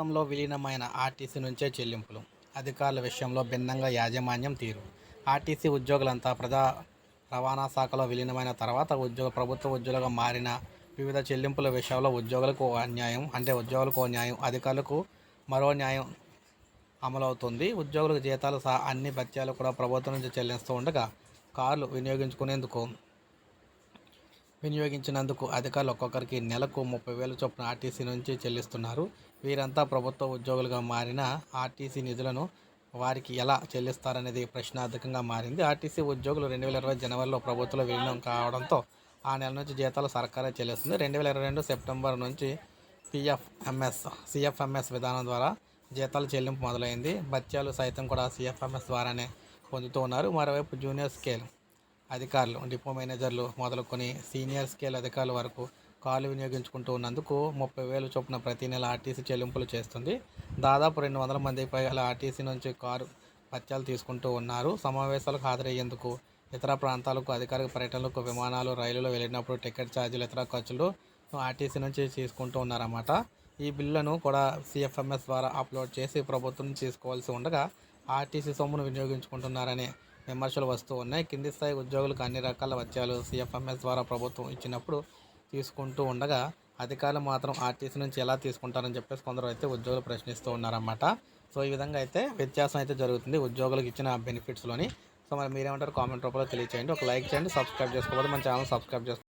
ప్రభుత్వంలో విలీనమైన ఆర్టీసీ నుంచే చెల్లింపులు. అధికారుల విషయంలో భిన్నంగా యాజమాన్యం తీరు. ఆర్టీసీ ఉద్యోగులంతా ప్రజా రవాణా శాఖలో విలీనమైన తర్వాత ఉద్యోగ ప్రభుత్వ ఉద్యోగులుగా మారిన వివిధ చెల్లింపుల విషయంలో ఉద్యోగులకు అన్యాయం అంటే ఉద్యోగులకు న్యాయం అధికారులకు మరో న్యాయం అమలవుతుంది. ఉద్యోగులకు జీతాలు సహా అన్ని భత్యాలు కూడా ప్రభుత్వం నుంచి చెల్లిస్తూ ఉండగా కార్లు వినియోగించుకునేందుకు వినియోగించినందుకు అధికారులు ఒక్కొక్కరికి నెలకు ముప్పై వేల చొప్పున ఆర్టీసీ నుంచి చెల్లిస్తున్నారు. వీరంతా ప్రభుత్వ ఉద్యోగులుగా మారిన ఆర్టీసీ నిధులను వారికి ఎలా చెల్లిస్తారనేది ప్రశ్నార్థకంగా మారింది. ఆర్టీసీ ఉద్యోగులు రెండు వేల ఇరవై జనవరిలో ప్రభుత్వంలో విలీనం కావడంతో ఆ నెల నుంచి జీతాలు సర్కారే చెల్లిస్తుంది. రెండు వేల ఇరవై రెండు సెప్టెంబర్ నుంచి పిఎఫ్ఎంఎస్ సిఎఫ్ఎంఎస్ విధానం ద్వారా జీతాల చెల్లింపు మొదలైంది. భత్యాలు సైతం కూడా సిఎఫ్ఎంఎస్ ద్వారానే పొందుతూ ఉన్నారు. మరోవైపు జూనియర్ స్కేల్ అధికారులు డిపో మేనేజర్లు మొదలుకొని సీనియర్ స్కేల్ అధికారుల వరకు కార్లు వినియోగించుకుంటూ ఉన్నందుకు ముప్పై వేలు చొప్పున ప్రతి నెల ఆర్టీసీ చెల్లింపులు చేస్తుంది. దాదాపు రెండు వందల మంది పైగా ఆర్టీసీ నుంచి కారు పత్యాలు తీసుకుంటూ ఉన్నారు. సమావేశాలకు హాజరయ్యేందుకు ఇతర ప్రాంతాలకు అధికారిక పర్యటనలకు విమానాలు రైలులో వెళ్ళినప్పుడు టికెట్ ఛార్జీలు ఇతర ఖర్చులు ఆర్టీసీ నుంచి తీసుకుంటూ ఉన్నారన్నమాట. ఈ బిల్లులను కూడా సిఎఫ్ఎంఎస్ ద్వారా అప్లోడ్ చేసి ప్రభుత్వం తీసుకోవాల్సి ఉండగా ఆర్టీసీ సొమ్మును వినియోగించుకుంటున్నారనే విమర్శలు వస్తూ ఉన్నాయి. కింది స్థాయి ఉద్యోగులకు అన్ని రకాల వచ్చాలు సిఎఫ్ఎంఎస్ ద్వారా ప్రభుత్వం ఇచ్చినప్పుడు తీసుకుంటూ ఉండగా అధికారులు మాత్రం ఆర్టీసీ నుంచి ఎలా తీసుకుంటారని చెప్పేసి కొందరు అయితే ఉద్యోగులు ప్రశ్నిస్తూ ఉన్నారన్నమాట. సో ఈ విధంగా అయితే వ్యత్యాసం అయితే జరుగుతుంది ఉద్యోగులకు ఇచ్చిన బెనిఫిట్స్లోని. సో మరి మీరేమంటారు? కామెంట్ రూపంలో తెలియచేయండి. ఒక లైక్ చేయండి సబ్స్క్రైబ్ చేసుకోవాలి మన ఛానల్ సబ్స్క్రైబ్ చేసుకోండి